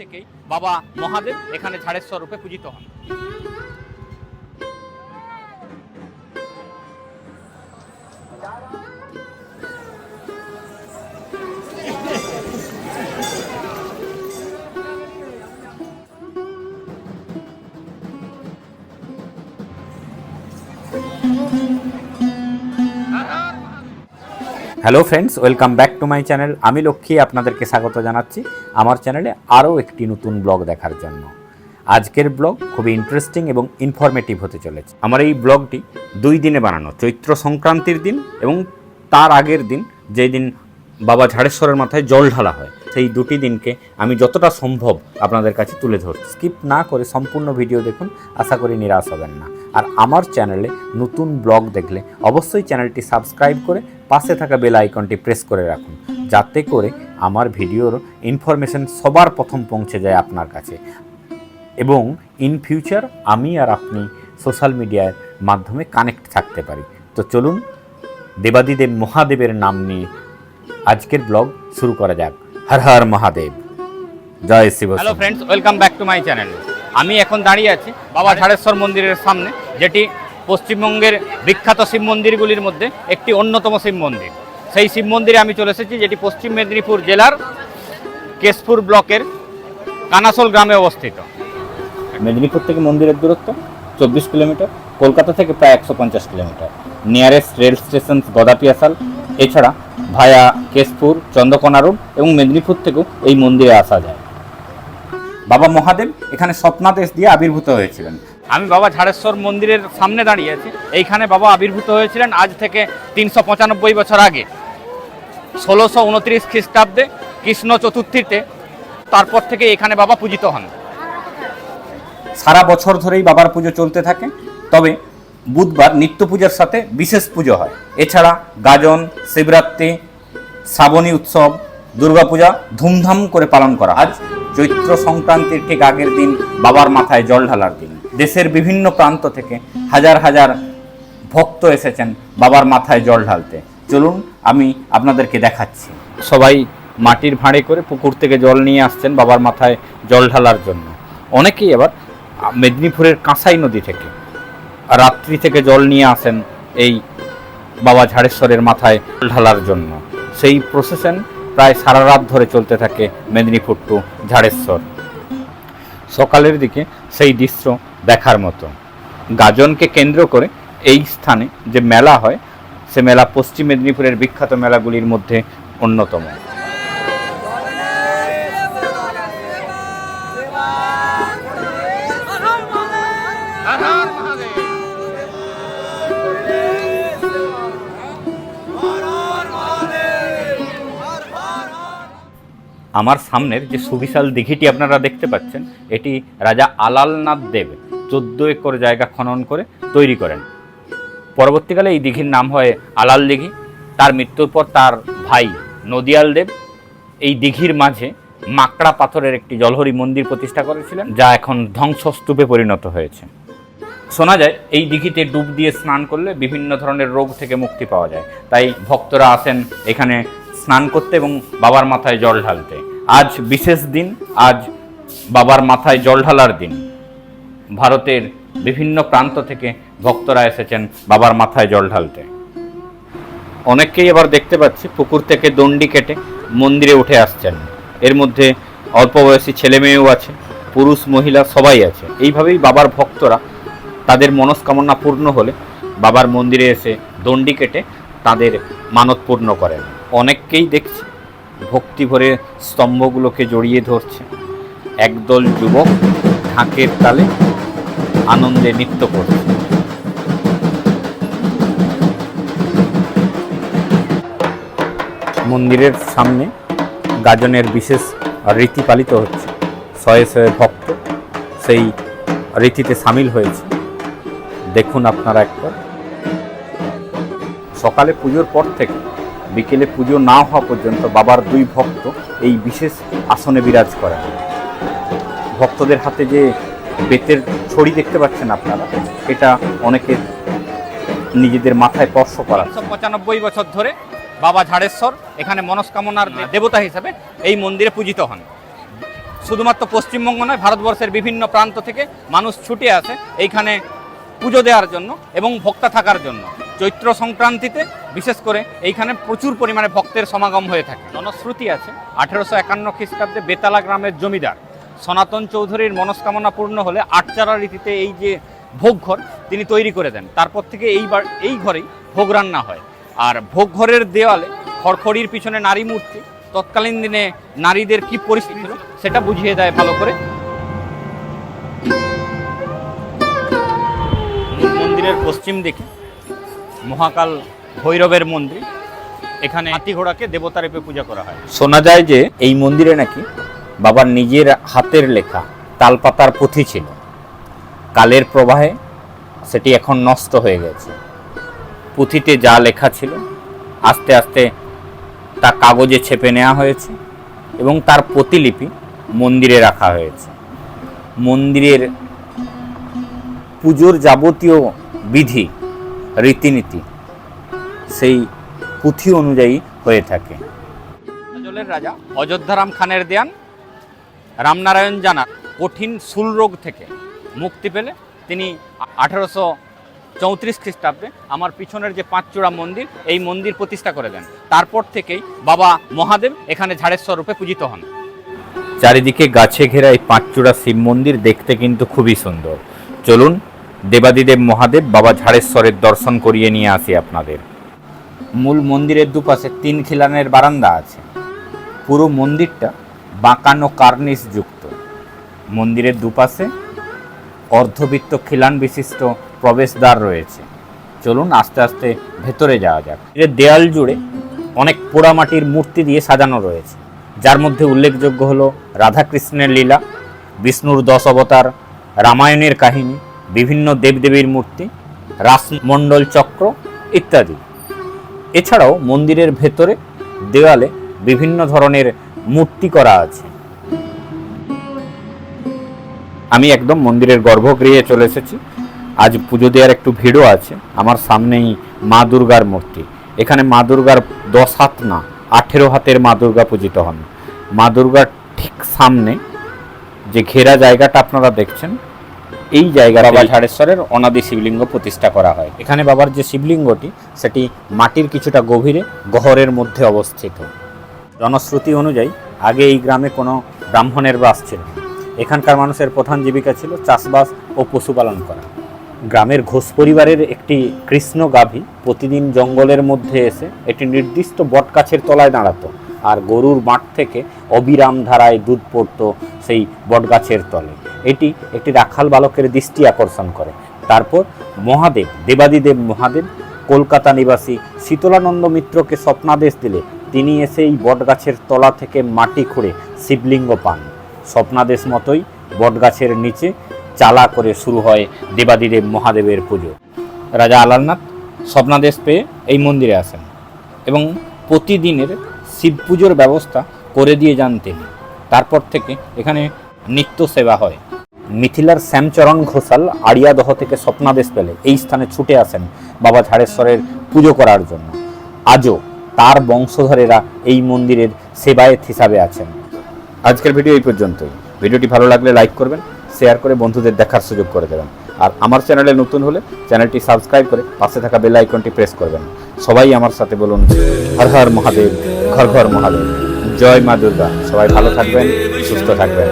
থেকেই বাবা মহাদেব এখানে ঝাড়েশ্বর রূপে পূজিত হন। Hello friends, welcome back to my channel. আমি লক্ষ্মী, আপনাদেরকে স্বাগত জানাচ্ছি আমার চ্যানেলে আরও একটি নতুন ব্লগ দেখার জন্য। আজকের ব্লগ খুবই ইন্টারেস্টিং এবং ইনফরমেটিভ হতে চলেছে। আমার এই ব্লগটি দুই দিনে বানানো, চৈত্র সংক্রান্তির দিন এবং তার আগের দিন যেই দিন বাবা ঝাড়েশ্বরের মাথায় জল ঢালা হয়। সেই দুটি দিনকে আমি যতটা সম্ভব আপনাদের কাছে তুলে ধরছি। স্কিপ না করে সম্পূর্ণ ভিডিও দেখুন, আশা করি নিরাশ হবেন না। আর আমার চ্যানেলে নতুন ব্লগ দেখলে অবশ্যই চ্যানেলটি সাবস্ক্রাইব করে পাশে থাকা বেল আইকনটি প্রেস করে রাখুন, যাতে করে আমার ভিডিওর ইনফরমেশন সবার প্রথম পৌঁছে যায় আপনার কাছে। এবং ইন ফিউচার আমি আর আপনি সোশ্যাল মিডিয়ার মাধ্যমে কানেক্ট থাকতে পারি। তো চলুন, দেবাদিদেব মহাদেবের নাম নিয়ে আজকের ব্লগ শুরু করা যাক। হর হর মহাদেব। জয় Shiv hello friends welcome back to my channel আমি এখন দাঁড়িয়ে আছি বাবা ঝাড়েশ্বর মন্দিরের সামনে যেটি পশ্চিমবঙ্গের বিখ্যাত শিব মন্দিরগুলির মধ্যে একটি অন্যতম শিব মন্দির। সেই শিব মন্দিরে আমি চলে এসেছি যেটি পশ্চিম মেদিনীপুর জেলার কেশপুর ব্লকের কানাসোল গ্রামে অবস্থিত। মেদিনীপুর থেকে মন্দিরের দূরত্ব চব্বিশ কিলোমিটার কলকাতা থেকে প্রায় একশো পঞ্চাশ kilometre. Nearest rail station Gadapiyasal এছাড়া ভায়া কেশপুর চন্দ্রকোনা রোড এবং মেদিনীপুর থেকেও এই মন্দিরে আসা যায়। বাবা মহাদেব এখানে স্বপ্নাদেশ দিয়ে আবির্ভূত হয়েছিলেন। আমি বাবা ঝাড়েশ্বর মন্দিরের সামনে দাঁড়িয়ে আছি। এইখানে বাবা আবির্ভূত হয়েছিলেন আজ থেকে তিনশো পঁচানব্বই বছর আগে। ষোলোশো উনত্রিশ খ্রিস্টাব্দে কৃষ্ণ চতুর্থীতে তারপর থেকে এখানে বাবা পূজিত হন। সারা বছর ধরেই বাবার পুজো চলতে থাকে। তবে বুধবার নিত্য পূজার সাথে বিশেষ পুজো হয়। এছাড়া গাজন, শিবরাত্রি, শ্রাবণী উৎসব, দুর্গাপূজা ধুমধাম করে পালন করা আজ চৈত্র সংক্রান্তির ঠিক আগের দিন বাবার মাথায় জল ঢালার দিন। দেশের বিভিন্ন প্রান্ত থেকে হাজার হাজার ভক্ত এসেছেন বাবার মাথায় জল ঢালতে। চলুন, আমি আপনাদেরকে দেখাচ্ছি। সবাই মাটির ভাঁড়ে করে পুকুর থেকে জল নিয়ে আসছেন বাবার মাথায় জল ঢালার জন্য। অনেকেই আবার মেদিনীপুরের কাঁসাই নদী থেকে। রাত্রি থেকে জল নিয়ে আসেন এই বাবা ঝাড়েশ্বরের মাথায় ঢালার জন্য। সেই প্রসেশন প্রায় সারা রাত ধরে চলতে থাকে মেদিনীপুর টু ঝাড়েশ্বর। সকালের দিকে সেই দৃশ্য দেখার মতো। গাজনকে কেন্দ্র করে এই স্থানে যে মেলা হয়, সে মেলা পশ্চিম মেদিনীপুরের বিখ্যাত মেলাগুলির মধ্যে অন্যতম। আমার সামনের যে সুবিশাল দিঘিটি আপনারা দেখতে পাচ্ছেন, এটি রাজা আলালনাথ দেব চোদ্দ একর জায়গা খনন করে তৈরি করেন। পরবর্তীকালে এই দিঘির নাম হয় আলাল দিঘি। তার মৃত্যুর পর তার ভাই নদিয়াল দেব এই দিঘির মাঝে মাকড়া পাথরের একটি জলহরি মন্দির প্রতিষ্ঠা করেছিলেন, যা এখন ধ্বংসস্তূপে পরিণত হয়েছে। শোনা যায়, এই দিঘিতে ডুব দিয়ে স্নান করলে বিভিন্ন ধরনের রোগ থেকে মুক্তি পাওয়া যায়। তাই ভক্তরা আসেন এখানে স্নান করতে এবং বাবার মাথায় জল ঢালতে। আজ বিশেষ দিন, আজ বাবার মাথায় জল ঢালার দিন। ভারতের বিভিন্ন প্রান্ত থেকে ভক্তরা এসেছেন বাবার মাথায় জল ঢালতে। অনেককেই আবার দেখতে পাচ্ছি, পুকুর থেকে দণ্ডি কেটে মন্দিরে উঠে আসছেন। এর মধ্যে অল্প বয়সী ছেলে মেয়েও আছে, পুরুষ, মহিলা সবাই আছে। এইভাবেই বাবার ভক্তরা তাদের মনস্কামনা পূর্ণ হলে বাবার মন্দিরে এসে দণ্ডি কেটে তাদের মানত পূর্ণ করেন। অনেককেই দেখছি ভক্তি ভরে স্তম্ভগুলোকে জড়িয়ে ধরছে। একদল যুবক ঢাকের তালে আনন্দে নৃত্য করছে। মন্দিরের সামনে গাজনের বিশেষ রীতি পালিত হচ্ছে। শয়ে শয়ে ভক্ত সেই রীতিতে সামিল হয়েছে। দেখুন আপনারা একবার। সকালে পুজোর পর থেকে বিকেলে পুজো না হওয়া পর্যন্ত বাবার দুই ভক্ত এই বিশেষ আসনে বিরাজ করেন। ভক্তদের হাতে যে বেতের ছড়ি দেখতে পাচ্ছেন আপনারা, এটা অনেকের নিজেদের মাথায় স্পর্শ করা। পঁচানব্বই বছর ধরে বাবা ঝাড়েশ্বর এখানে মনস্কামনার দেবতা হিসাবে এই মন্দিরে পূজিত হন। শুধুমাত্র পশ্চিমবঙ্গ নয়, ভারতবর্ষের বিভিন্ন প্রান্ত থেকে মানুষ ছুটে আসে এইখানে পুজো দেওয়ার জন্য এবং ভক্তা থাকার জন্য। চৈত্র সংক্রান্তিতে, বিশেষ করে এইখানে প্রচুর পরিমাণে ভক্তের সমাগম হয়ে থাকে। জনশ্রুতি আছে, আঠেরোশো একান্ন খ্রিস্টাব্দে বেতালা গ্রামের জমিদার সনাতন চৌধুরীর মনস্কামনা পূর্ণ হলে আটচারা রীতিতে এই যে ভোগ ঘর তিনি তৈরি করে দেন। তারপর থেকে এইবার এই ঘরেই ভোগ রান্না হয়। আর ভোগ ঘরের দেওয়ালে খড়খড়ির পিছনে নারী মূর্তি, তৎকালীন দিনে নারীদের কি পরিস্থিতি ছিল সেটা বুঝিয়ে দেয় ভালো করে। মন্দিরের পশ্চিম দিকে মহাকাল ভৈরবের মন্দির। এখানে হাতি ঘোড়াকে দেবতা রূপে পূজা করা হয়। শোনা যায় যে এই মন্দিরে নাকি বাবার নিজের হাতের লেখা তালপাতার পুঁথি ছিল। কালের প্রবাহে সেটি এখন নষ্ট হয়ে গেছে। পুঁথিতে যা লেখা ছিল, আস্তে আস্তে তা কাগজে ছেপে নেওয়া হয়েছে এবং তার প্রতিলিপি মন্দিরে রাখা হয়েছে। মন্দিরের পুজোর যাবতীয় বিধি রীতিনীতি সেই পুঁথি অনুযায়ী হয়ে থাকে। জলের রাজা অযোধ্যারাম খানের দেয়ান রামনারায়ণ জানার কঠিন শুল রোগ থেকে মুক্তি পেলে তিনি আঠারোশো চৌত্রিশ খ্রিস্টাব্দে আমার পিছনের যে পাঁচচূড়া মন্দির এই মন্দির প্রতিষ্ঠা করে দেন। তারপর থেকেই বাবা মহাদেব এখানে ঝাড়েশ্বর রূপে পূজিত হন। চারিদিকে গাছে ঘেরা এই পাঁচচূড়া শিব মন্দির দেখতে কিন্তু খুবই সুন্দর। চলুন দেবাদিদেব মহাদেব বাবা ঝাড়েশ্বরের দর্শন করিয়ে নিয়ে আসি আপনাদের। মূল মন্দিরের দুপাশে তিন খিলানের বারান্দা আছে। পুরো মন্দিরটা বাঁকানো কার্নিশ যুক্ত। মন্দিরের দুপাশে অর্ধবৃত্ত খিলান বিশিষ্ট প্রবেশদ্বার রয়েছে। চলুন আস্তে আস্তে ভেতরে যাওয়া যাক। এর দেয়াল জুড়ে অনেক পোড়ামাটির মূর্তি দিয়ে সাজানো রয়েছে। যার মধ্যে উল্লেখযোগ্য হলো রাধাকৃষ্ণের লীলা, বিষ্ণুর দশ অবতার, রামায়ণের কাহিনী বিভিন্ন দেবদেবীর মূর্তি, রাসমণ্ডল চক্র ইত্যাদি। এছাড়াও মন্দিরের ভেতরে, দেওয়ালে বিভিন্ন ধরনের মূর্তি করা আছে। আমি একদম মন্দিরের গর্ভগৃহে চলে এসেছি। আজ পুজো দেওয়ার একটু ভিড়ও আছে। আমার সামনেই মা দুর্গার মূর্তি। এখানে মা দুর্গার দশ হাত না, আঠেরো হাতের মা দুর্গা পূজিত হন। মা দুর্গার ঠিক সামনে যে ঘেরা জায়গাটা আপনারা দেখছেন এই জায়গা বাবা ঝাড়েশ্বরের অনাদি শিবলিঙ্গ প্রতিষ্ঠা করা হয়। এখানে বাবার যে শিবলিঙ্গটি সেটি মাটির কিছুটা গভীরে গহরের মধ্যে অবস্থিত। জনশ্রুতি অনুযায়ী আগে এই গ্রামে কোনো ব্রাহ্মণের বাস ছিল এখানকার মানুষের প্রধান জীবিকা ছিল চাষবাস ও পশুপালন করা। গ্রামের ঘোষ পরিবারের একটি কৃষ্ণ গাভী প্রতিদিন জঙ্গলের মধ্যে এসে একটি নির্দিষ্ট বটগাছের তলায় দাঁড়াতো আর গরুর মাঠ থেকে অবিরাম ধারায় দুধ পড়তো সেই বটগাছের তলে। এটি একটি রাখাল বালকের দৃষ্টি আকর্ষণ করে। তারপর মহাদেব, দেবাদিদেব মহাদেব, কলকাতা নিবাসী শীতলানন্দ মিত্রকে স্বপ্নাদেশ দিলে। তিনি এসে এই বটগাছের তলা থেকে মাটি খুঁড়ে শিবলিঙ্গ পান। স্বপ্নাদেশ মতোই বটগাছের নিচে চালা করে শুরু হয় দেবাদিদেব মহাদেবের পুজো। রাজা আলালনাথ স্বপ্নাদেশ পেয়ে এই মন্দিরে আসেন এবং প্রতিদিনের শিব পুজোর ব্যবস্থা করে দিয়ে যান তিনি। তারপর থেকে এখানে নিত্য সেবা হয়। মিথিলার শ্যামচরণ ঘোষাল আড়িয়াদহ থেকে স্বপ্নাদেশ পেলে এই স্থানে ছুটে আসেন বাবা ঝাড়েশ্বরের পুজো করার জন্য। আজও তার বংশধরেরা এই মন্দিরের সেবায়েত হিসাবে আছেন। আজকের ভিডিও এই পর্যন্তই। ভিডিওটি ভালো লাগলে লাইক করবেন, শেয়ার করে বন্ধুদের দেখার সুযোগ করে দেবেন। আর আমার চ্যানেলে নতুন হলে চ্যানেলটি সাবস্ক্রাইব করে পাশে থাকা বেল আইকনটি প্রেস করবেন। সবাই আমার সাথে বলুন, হর হর মহাদেব, ঘর ঘর মহাদেব। জয় মা দুর্গা। সবাই ভালো থাকবেন, সুস্থ থাকবেন।